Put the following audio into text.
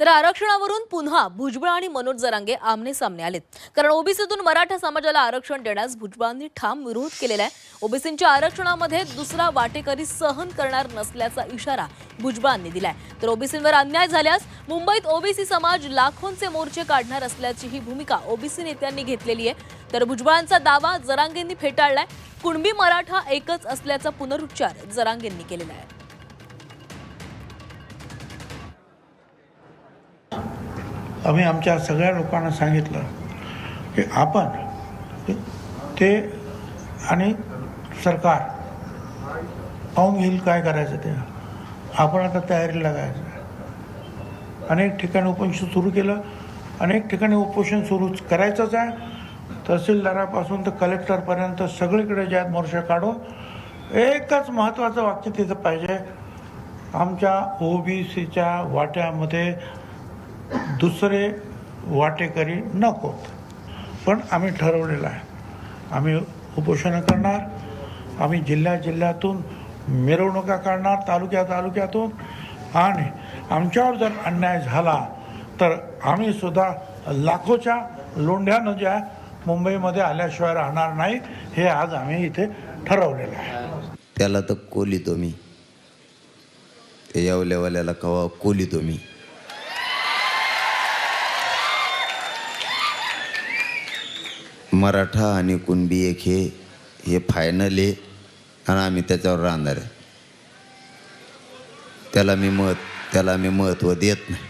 तर आरक्षणावरून पुन्हा भुजबळ आणि मनोज जरांगे आमने सामने आलेत. कारण ओबीसीतून मराठा समाजाला आरक्षण देण्यास भुजबळांनी ठाम विरोध केलेला आहे. ओबीसींच्या आरक्षणामध्ये दुसरा वाटेकरी सहन करणार नसल्याचा इशारा भुजबळांनी दिलाय. तर ओबीसींवर अन्याय झाल्यास मुंबईत ओबीसी समाज लाखोंचे मोर्चे काढणार असल्याची ही भूमिका ओबीसी नेत्यांनी घेतलेली आहे. तर भुजबळांचा दावा जरांगेंनी फेटाळलाय. कुणबी मराठा एकच असल्याचा पुनरुच्चार जरांगेंनी केलेला आहे. आम्ही आमच्या सगळ्या लोकांना सांगितलं की आपण ते आणि सरकार पाहून घेईल काय करायचं ते? आपण आता तयारीला लागायचं. अनेक ठिकाणी उपोषण सुरू केलं. अनेक ठिकाणी उपोषण सुरू करायचंच आहे. तहसीलदारापासून तर कलेक्टरपर्यंत सगळीकडे ज्यात मोर्चा काढू एकच महत्त्वाचं वाक्य तिथं पाहिजे. आमच्या ओ बी सीच्या वाट्यामध्ये दुसरे वाटेकरी नकोत पण आम्ही ठरवलेलं आहे. आम्ही उपोषणं करणार. आम्ही जिल्ह्या जिल्ह्यातून मिरवणुका काढणार तालुक्या तालुक्यातून. आणि आमच्यावर जर अन्याय झाला तर आम्ही सुद्धा लाखोच्या लोंढ्यानं ज्या मुंबईमध्ये आल्याशिवाय राहणार नाही हे आज आम्ही इथे ठरवलेलं आहे. त्याला तर कोली तुम्ही ते येवल्यावाल्याला कवा कोली तुम्ही मराठा आणि कुणबी एक हे हे फायनल आहे आणि आम्ही त्याच्यावर राहणार आहे. त्याला मी मत त्याला मी महत्त्व देत नाही.